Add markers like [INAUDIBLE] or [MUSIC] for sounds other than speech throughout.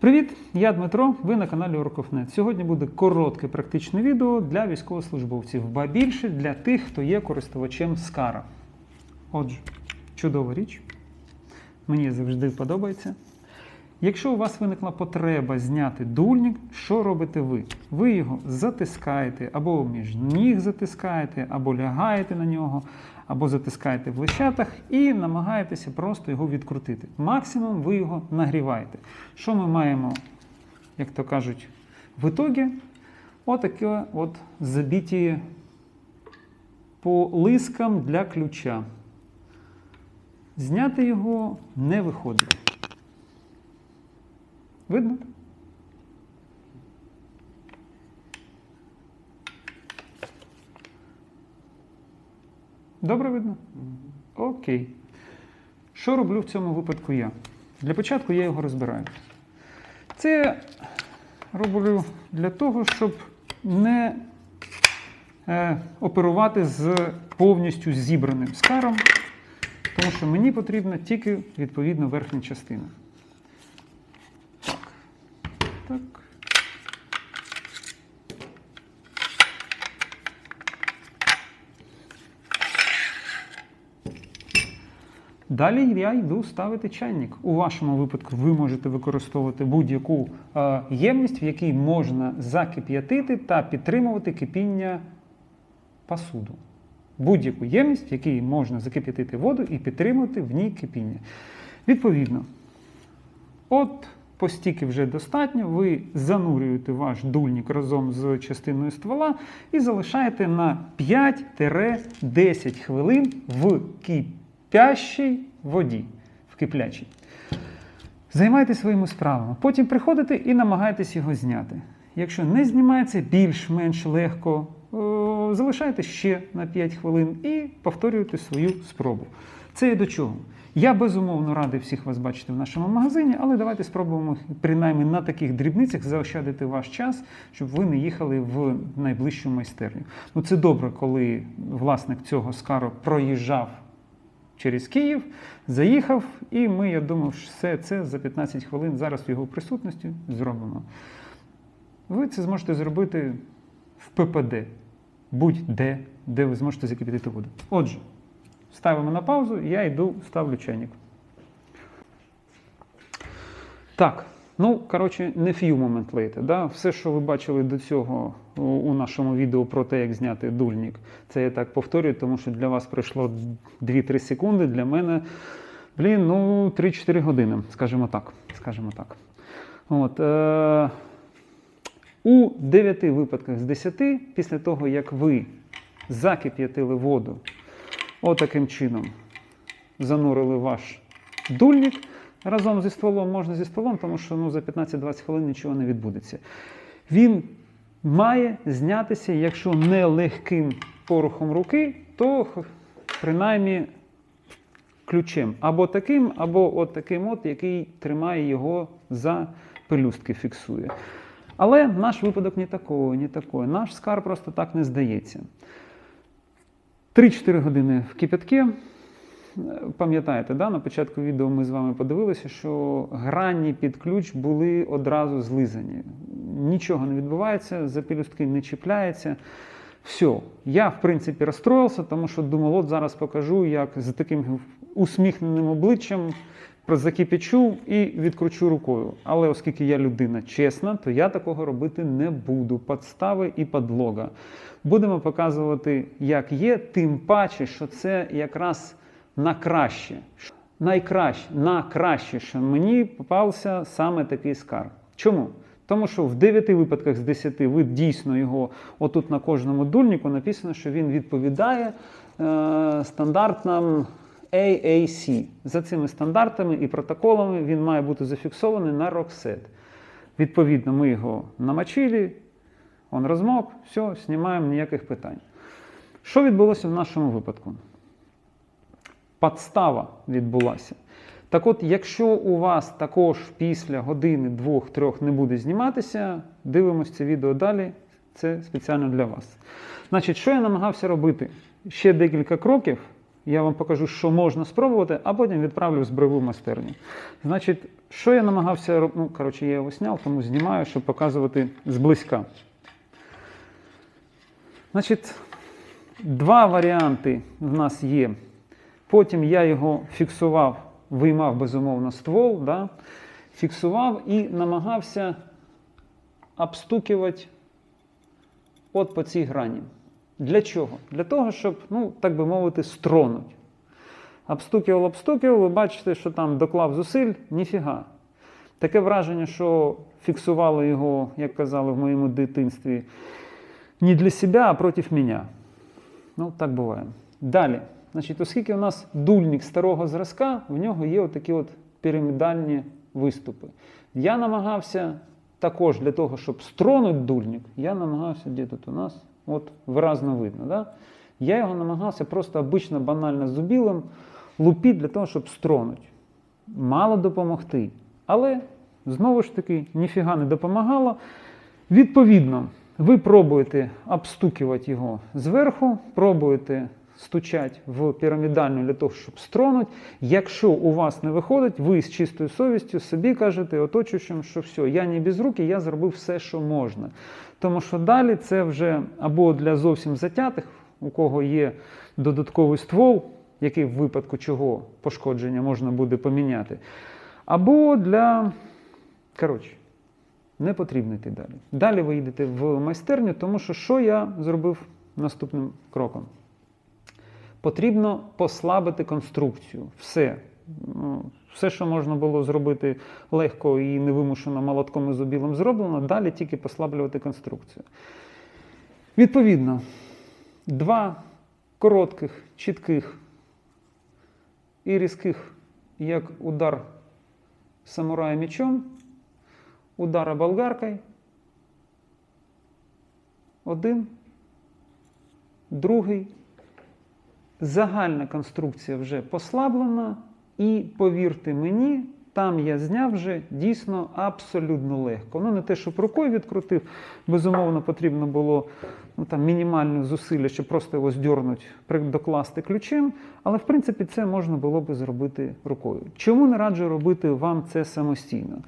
Привіт, я Дмитро, ви на каналі Оркофнет. Сьогодні буде коротке практичне відео для військовослужбовців, ба більше для тих, хто є користувачем Скара. Отже, чудова річ. Мені завжди подобається. Якщо у вас виникла потреба зняти дульник, що робите ви? Ви його затискаєте, або між ніг затискаєте, або лягаєте на нього, або затискаєте в лещатах і намагаєтеся просто його відкрутити. Максимум ви його нагріваєте. Що ми маємо, як то кажуть, в ітогі? Отаке от забиті по лискам для ключа. Зняти його не виходить. Видно? Добре видно? Окей. Що роблю в цьому випадку я? Для початку я його розбираю. Це роблю для того, щоб не е, оперувати з повністю зібраним скаром, тому що мені потрібна тільки відповідно верхня частина. Так. Далі я йду ставити чайник. У вашому випадку ви можете використовувати будь-яку е, ємність, в якій можна закип'ятити та підтримувати кипіння посуду. Будь-яку ємність, в якій можна закип'ятити воду і підтримувати в ній кипіння. Відповідно, от постільки вже достатньо, ви занурюєте ваш дульник разом з частиною ствола і залишаєте на 5-10 хвилин в кипящій воді, в киплячій. Займайтеся своїми справами. Потім приходите і намагаєтесь його зняти. Якщо не знімається більш-менш легко, залишайте ще на 5 хвилин і повторюйте свою спробу. Це і до чого? Я безумовно радий всіх вас бачити в нашому магазині, але давайте спробуємо принаймні на таких дрібницях заощадити ваш час, щоб ви не їхали в найближчу майстерню. Ну це добре, коли власник цього скару проїжджав через Київ, заїхав, і ми, я думав, що все це за 15 хвилин зараз в його присутності зробимо. Ви це зможете зробити в ППД, будь-де, де ви зможете закипятити воду. Отже, ставимо на паузу, я йду, ставлю чайник. Так, ну, коротше, не few moment later. Да? Все, що ви бачили до цього у- нашому відео про те, як зняти дульник, це я так повторюю, тому що для вас пройшло 2-3 секунди, для мене, блін, ну, 3-4 години, скажімо так. Скажімо так. От, е- у 9 випадках з 10, після того, як ви закип'ятили воду, отаким чином занурили ваш дульник разом зі стволом, можна зі стволом, тому що ну, за 15-20 хвилин нічого не відбудеться. Він має знятися, якщо не легким порухом руки, то принаймні ключем. Або таким, або от таким, от, який тримає його за пелюстки, фіксує. Але наш випадок не такий, не такий. Наш скар просто так не здається. 3-4 години в кипятки. Пам'ятаєте, да? на початку відео ми з вами подивилися, що грані під ключ були одразу злизані. Нічого не відбувається, за пелюстки не чіпляється. Все, я в принципі розстроївся, тому що думав, от зараз покажу, як з таким усміхненим обличчям закипячу і відкручу рукою. Але оскільки я людина чесна, то я такого робити не буду. Подстави і подлога. Будемо показувати, як є, тим паче, що це якраз на краще. Найкраще, на краще, що мені попався саме такий скарб. Чому? Тому що в 9 випадках з 10 ви дійсно його отут на кожному дульнику написано, що він відповідає е, стандартам AAC. За цими стандартами і протоколами він має бути зафіксований на роксет. Відповідно, ми його намочили, він розмок, все, знімаємо ніяких питань. Що відбулося в нашому випадку? Подстава відбулася. Так от, якщо у вас також після години, двох, трьох не буде зніматися, дивимося це відео далі. Це спеціально для вас. Значить, що я намагався робити? Ще декілька кроків Я вам покажу, що можна спробувати, а потім відправлю в збройову майстерню. Значить, що я намагався робити? Ну, коротше, я його зняв, тому знімаю, щоб показувати зблизька. Значить, два варіанти в нас є. Потім я його фіксував, виймав безумовно ствол, да? фіксував і намагався обстукувати от по цій грані. Для чого? Для того, щоб, ну, так би мовити, стронуть. Обстукував, обстукував, ви бачите, що там доклав зусиль, ніфіга. Таке враження, що фіксували його, як казали в моєму дитинстві, не для себе, а проти мене. Ну, так буває. Далі. Значить, оскільки у нас дульник старого зразка, в нього є отакі от пірамідальні виступи. Я намагався також для того, щоб стронути дульник, я намагався, де тут у нас, от виразно видно, да? я його намагався просто обично банально зубілим лупити для того, щоб стронути. Мало допомогти. Але знову ж таки ніфіга не допомагало. Відповідно, ви пробуєте обстукувати його зверху, пробуєте стучать в пірамідальну для того, щоб стронути. Якщо у вас не виходить, ви з чистою совістю собі кажете оточуючим, що все, я не без руки, я зробив все, що можна. Тому що далі це вже або для зовсім затятих, у кого є додатковий ствол, який в випадку чого пошкодження можна буде поміняти, або для. Коротше, не потрібно йти далі. Далі ви йдете в майстерню, тому що що я зробив наступним кроком? Потрібно послабити конструкцію. Все. Ну, Все, що можна було зробити легко і невимушено молотком і зубілом зроблено, далі тільки послаблювати конструкцію. Відповідно, два коротких, чітких і різких, як удар самурая мечом, удара болгаркою. Один, другий. Загальна конструкція вже послаблена, і повірте мені, там я зняв вже дійсно абсолютно легко. Ну, не те, щоб рукою відкрутив, безумовно, потрібно було ну, там, мінімальне зусилля, щоб просто його здьорнути, докласти ключем. Але в принципі це можна було би зробити рукою. Чому не раджу робити вам це самостійно?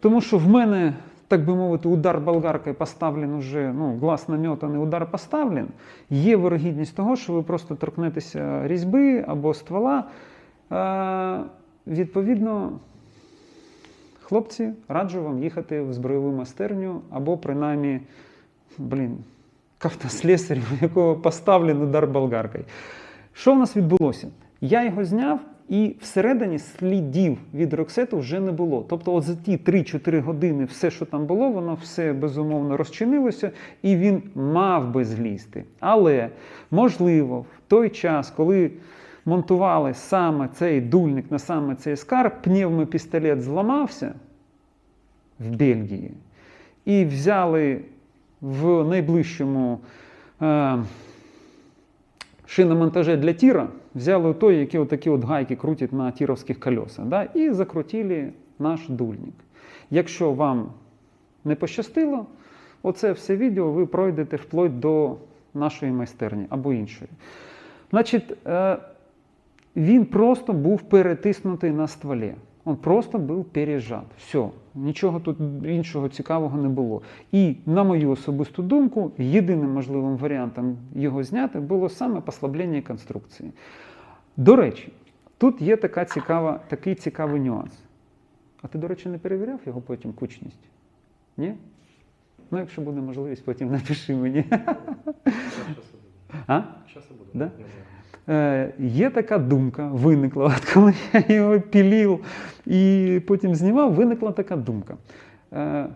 Тому що в мене, так би мовити, удар болгаркою поставлен уже, ну, глаз наметаний, удар поставлен. Є вирогідність того, що ви просто торкнетеся різьби або ствола. Е, відповідно, хлопці, раджу вам їхати в збройову майстерню або принаймні, блін, к у [LAUGHS] якого поставлен удар болгаркою. Що в нас відбулося? Я його зняв. І всередині слідів від роксету вже не було. Тобто, от за ті 3-4 години все, що там було, воно все безумовно розчинилося, і він мав би злізти. Але можливо, в той час, коли монтували саме цей дульник на саме цей скарб, пневмопістолет зламався в Бельгії, і взяли в найближчому. Е шиномонтаже для тіра взяли той, який отакі от гайки крутять на тіровських колесах, да, і закрутили наш дульник. Якщо вам не пощастило, оце все відео ви пройдете вплоть до нашої майстерні або іншої. Значить, е, він просто був перетиснутий на стволі. Він просто був пережат. Все, нічого тут іншого цікавого не було. І, на мою особисту думку, єдиним можливим варіантом його зняти було саме послаблення конструкції. До речі, тут є така цікава, такий цікавий нюанс. А ти, до речі, не перевіряв його потім кучність? Ні? Ну, якщо буде можливість, потім напиши мені. А? Сейчас Е, Є така думка, виникла, от коли [LAUGHS] я його пілів і потім знімав, виникла така думка. Е,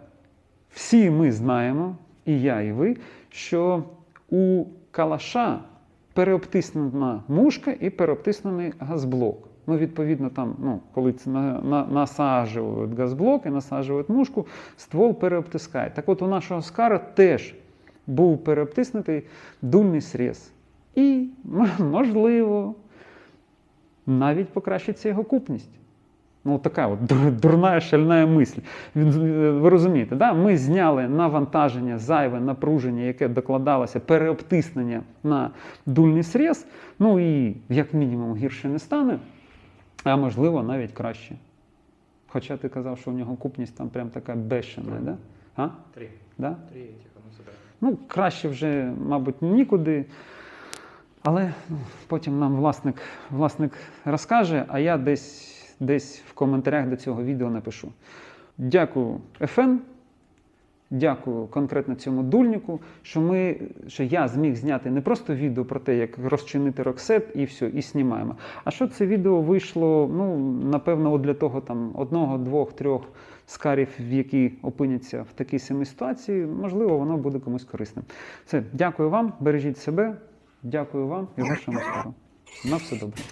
Всі ми знаємо, і я, і ви, що у калаша переобтиснена мушка і переобтиснений газблок. Ну, відповідно, там, ну, коли це на, на, насаджують газблок і насаджують мушку, ствол переобтискає. Так от у нашого скара теж був переобтиснутий дульний срез. І, [LAUGHS] можливо, навіть покращиться його купність. Ну, така от дурна шальна мисль. Ви розумієте, да? ми зняли навантаження, зайве напруження, яке докладалося, переобтиснення на дульний срез. Ну і як мінімум гірше не стане, а можливо навіть краще. Хоча ти казав, що у нього купність там прям така бешена, да? А? Три. Да? Три. Ну, краще вже, мабуть, нікуди. Але ну, потім нам власник, власник розкаже, а я десь, десь в коментарях до цього відео напишу. Дякую, FN. Дякую конкретно цьому дульнику, що ми, що я зміг зняти не просто відео про те, як розчинити роксет і все, і знімаємо. А що це відео вийшло, ну, напевно, для того там одного, двох, трьох скарів, які опиняться в такій самій ситуації, можливо, воно буде комусь корисним. Все, дякую вам, бережіть себе, дякую вам і вашому скору. На все добре.